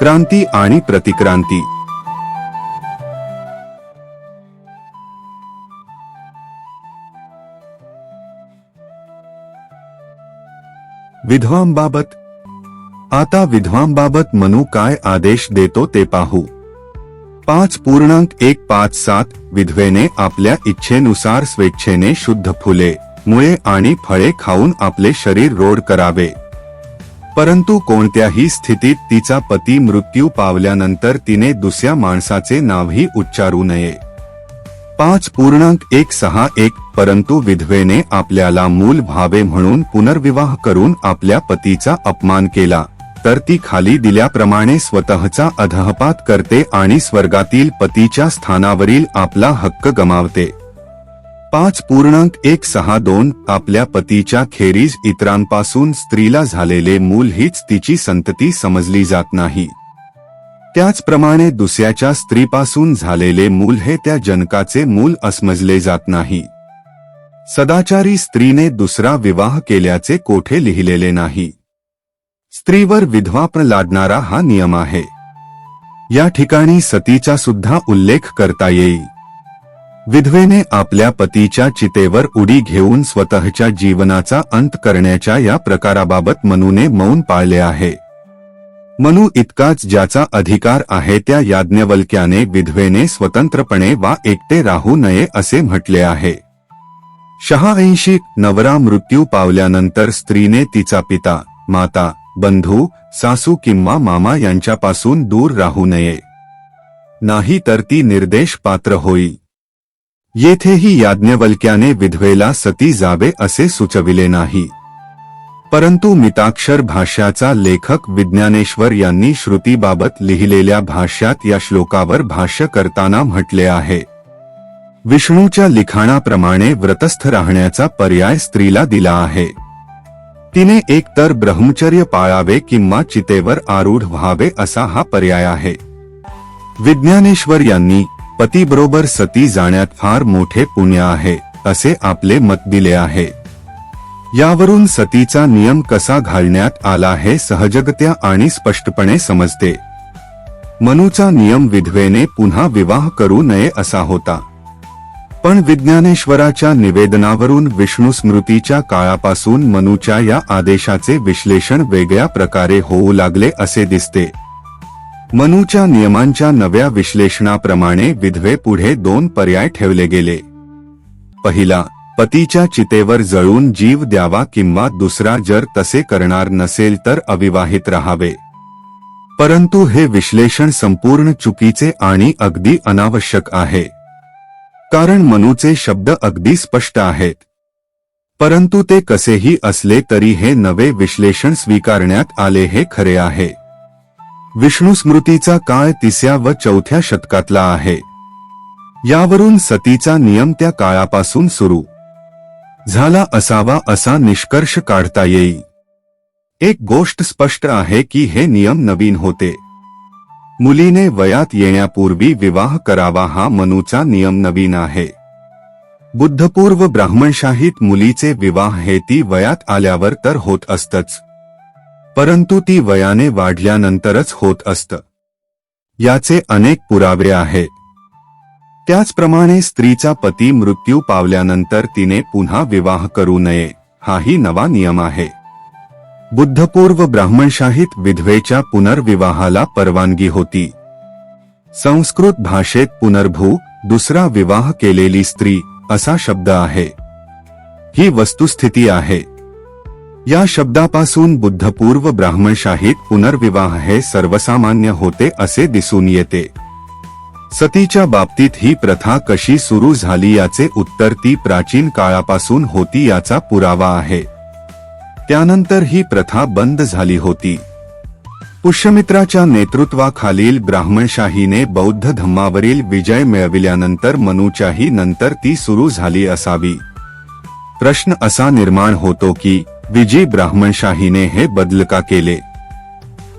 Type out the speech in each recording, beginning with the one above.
क्रांती आणि प्रतिक्रांती. विधवांबाबत आता विधवांबाबत मनू काय आदेश देतो ते पाहू. पाच पूर्णांक एक पाच सात विधवेने आपल्या इच्छेनुसार स्वेच्छेने शुद्ध फुले मुळे आणि फळे खाऊन आपले शरीर रोड करावे. परंतु कोणत्याही स्थितीत तिचा पती मृत्यू पावल्यानंतर तिने दुसऱ्या माणसाचे नावही उच्चारू नये. पाच पूर्णांक एक सहा एक परंतु विधवेने आपल्याला मूल भावे म्हणून पुनर्विवाह करून आपल्या पतीचा अपमान केला तर ती खाली दिल्याप्रमाणे स्वतःचा अधहपात करते आणि स्वर्गातील पतीच्या स्थानावरील आपला हक्क गमावते. पाच पूर्णांक एक सहा दोन आपल्या पतीच्या खेरीज इतरांपासून स्त्रीला झालेले मूल हीच तिची संतती समजली जात नाही. त्याचप्रमाणे दुसऱ्याच्या स्त्रीपासून झालेले मूल हे त्या जनकाचे मूल असमजले जात नाही. सदाचारी स्त्रीने दुसरा विवाह केल्याचे कोठे लिहिलेले नाही. स्त्रीवर विधवाप्र लादणारा हा नियम आहे. या ठिकाणी सतीचा सुद्धा उल्लेख करता येईल. विधवेने आपल्या पतीच्या चितेवर उडी घेऊन स्वतःच्या जीवनाचा अंत करण्याच्या या प्रकाराबाबत मनूने मौन पाळले आहे. मनू इतकाच ज्याचा अधिकार आहे त्या याज्ञवल्क्याने विधवेने स्वतंत्रपणे वा एकटे राहू नये असे म्हटले आहे. शहाऐंशी नवरा मृत्यू पावल्यानंतर स्त्रीने तिचा पिता माता बंधू सासू किंवा मामा यांच्यापासून दूर राहू नये. नाही तर ती निर्देश पात्र होई. येथेही याज्ञवल्क्याने विधवेला सती जावे असे सुचविले नाही. परंतु मिताक्षर भाष्याचा लेखक विज्ञानेश्वर यांनी श्रुतीबाबत लिहिलेल्या भाष्यात या श्लोकावर भाष्य करताना म्हटले आहे. विष्णूच्या लिखाणाप्रमाणे व्रतस्थ राहण्याचा पर्याय स्त्रीला दिला आहे. तिने एकतर ब्रह्मचर्य पाळावे किंवा चितेवर आरूढ व्हावे असा हा पर्याय आहे. विज्ञानेश्वर यांनी पतीबरोबर सती जाण्यात फार मोठे पुण्य आहे असे आपले मत दिले आहे. यावरून सतीचा नियम कसा घालण्यात आला हे सहजगत्या आणि स्पष्टपणे समजते. मनूचा नियम विधवेने पुन्हा विवाह करू नये असा होता. पण विज्ञानेश्वराच्या निवेदनावरून विष्णू स्मृतीच्या काळापासून मनूच्या या आदेशाचे विश्लेषण वेगळ्या प्रकारे होऊ लागले असे दिसते. मनूच्या नियमांच्या नव्या विश्लेषणाप्रमाणे विधवे पुढे दोन पर्याय ठेवले गेले. पहिला पतीच्या चितेवर जळून जीव द्यावा किंवा दुसरा जर तसे करणार नसेल तर अविवाहित राहावे. परंतु हे विश्लेषण संपूर्ण चुकीचे आणि अगदी अनावश्यक आहे. कारण मनूचे शब्द अगदी स्पष्ट आहेत. परंतु ते कसेही असले तरी हे नवे विश्लेषण स्वीकारण्यात आले हे खरे आहे. विष्णू स्मृतीचा काळ तिसऱ्या व चौथ्या शतकातला आहे? यावरून सतीचा नियम त्या काळापासून सुरू. झाला असावा असा निष्कर्ष काढता येईल एक गोष्ट स्पष्ट आहे की हे नियम नवीन होते. मुलीने वयात येण्यापूर्वी विवाह करावा हा मनूचा नियम नवीन आहे. बुद्धपूर्व ब्राह्मणशाहीत मुलीचे विवाह हे ती वयात आल्यावर तर होत असतच. परंतु ती वयाने वाढल्यानंतरच होत असत. याचे अनेक पुरावे आहेत त्याचप्रमाणे स्त्रीचा पती मृत्यू पावल्यानंतर तिने पुन्हा विवाह करू नये हाही नवा नियम आहे. बुद्धपूर्व ब्राह्मणशाहीत विधवेच्या पुनर्विवाहाला परवानगी होती. संस्कृत भाषेत पुनर्भू दुसरा विवाह केलेली स्त्री असा शब्द आहे. ही वस्तुस्थिती आहे. या शब्दापासून बुद्धपूर्व ब्राह्मणशाहीत पुनर्विवाह हे सर्वसामान्य होते असे दिसून येते. सतीच्या बाबतीत ही प्रथा कशी सुरू झाली याचे उत्तर ती प्राचीन काळापासून होती याचा पुरावा आहे. त्यानंतर ही प्रथा बंद झाली होती. पुष्यमित्राच्या नेतृत्वाखालील ब्राह्मणशाहीने बौद्ध धम्मावरील विजय मिळविल्यानंतर मनूच्याही नंतर ती सुरू झाली असावी. प्रश्न असा निर्माण होतो की विजयी ब्राह्मणशाहीने हे बदल का केले.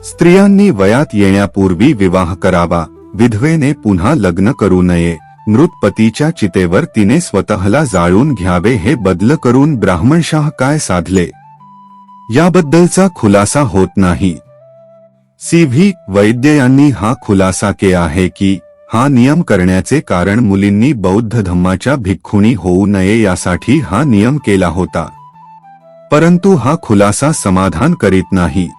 स्त्रियांनी वयात येण्यापूर्वी विवाह करावा विधवेने पुन्हा लग्न करू नये मृत पतीच्या चितेवर तिने स्वतःला जाळून घ्यावे हे बदल करून ब्राह्मणशाह काय साधले? याबद्दलचा खुलासा होत नाही. सी व्ही वैद्य यांनी हा खुलासा केला आहे की हा नियम करण्याचे कारण मुलींनी बौद्ध धम्माच्या भिक्खुणी होऊ नये यासाठी हा नियम केला होता. परंतु हा खुलासा समाधान करीत नाही.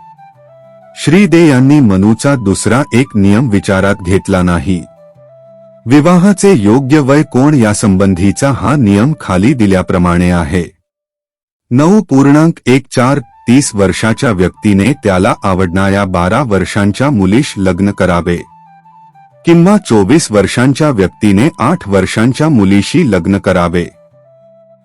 श्रीदे यांनी मनूचा दुसरा एक नियम विचारात घेतला नाही. विवाहाचे योग्य वय कोण यासंबंधीचा हा नियम खाली दिल्याप्रमाणे आहे. नऊ पूर्णांक एक चार तीस वर्षाच्या व्यक्तीने त्याला आवडणाऱ्या बारा वर्षांच्या मुलीश लग्न करावे. किंवा चोवीस वर्षांच्या व्यक्तीने आठ वर्षांच्या मुलीशी लग्न करावे.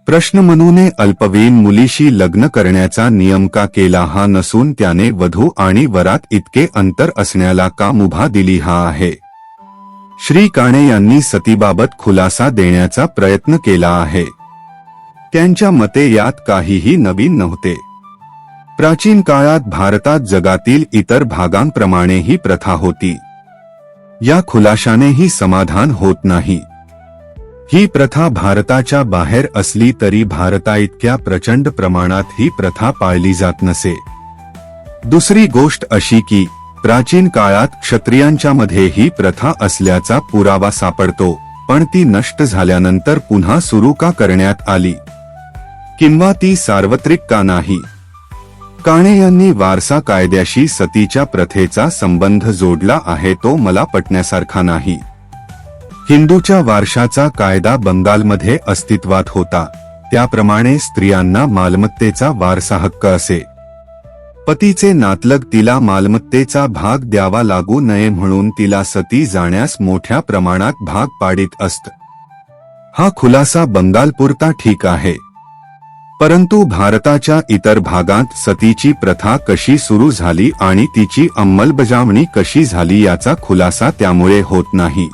प्रश्न मनूने अल्पवयीन मुलीशी लग्न करण्याचा नियम का केला हा नसून त्याने वधू आणि वरात इतके अंतर असण्याला का मुभा दिली हा आहे. श्री काणे यांनी सतीबाबत खुलासा देण्याचा प्रयत्न केला आहे. त्यांच्या मते यात काहीही नवीन नव्हते. प्राचीन काळात भारतात जगातील इतर भागांप्रमाणे ही प्रथा होती. या खुलाशानेही समाधान होत नाही. ही प्रथा भारताच्या बाहेर असली तरी भारताइतक्या प्रचंड प्रमाणात ही प्रथा पाळली जात नसे. दुसरी गोष्ट अशी की प्राचीन काळात क्षत्रियांच्या मध्ये ही प्रथा असल्याचा पुरावा सापडतो पण ती नष्ट झाल्यानंतर पुन्हा सुरू का करण्यात आली? किंवा ती सार्वत्रिक का नाही? काणे यांनी वारसा कायद्याशी सतीच्या प्रथेचा संबंध जोडला आहे तो मला पटण्यासारखा नाही. हिंदूच्या वारशाचा कायदा बंगालमध्ये अस्तित्वात होता. त्याप्रमाणे स्त्रियांना मालमत्तेचा वारसा हक्क असे. पतीचे नातलग तिला मालमत्तेचा भाग द्यावा लागू नये म्हणून तिला सती जाण्यास मोठ्या प्रमाणात भाग पाडित असत. हा खुलासा बंगालपुरता ठीक आहे. परंतु भारताच्या इतर भागात सतीची प्रथा कशी सुरू झाली आणि तिची अंमलबजावणी कशी झाली याचा खुलासा त्यामुळे होत नाही.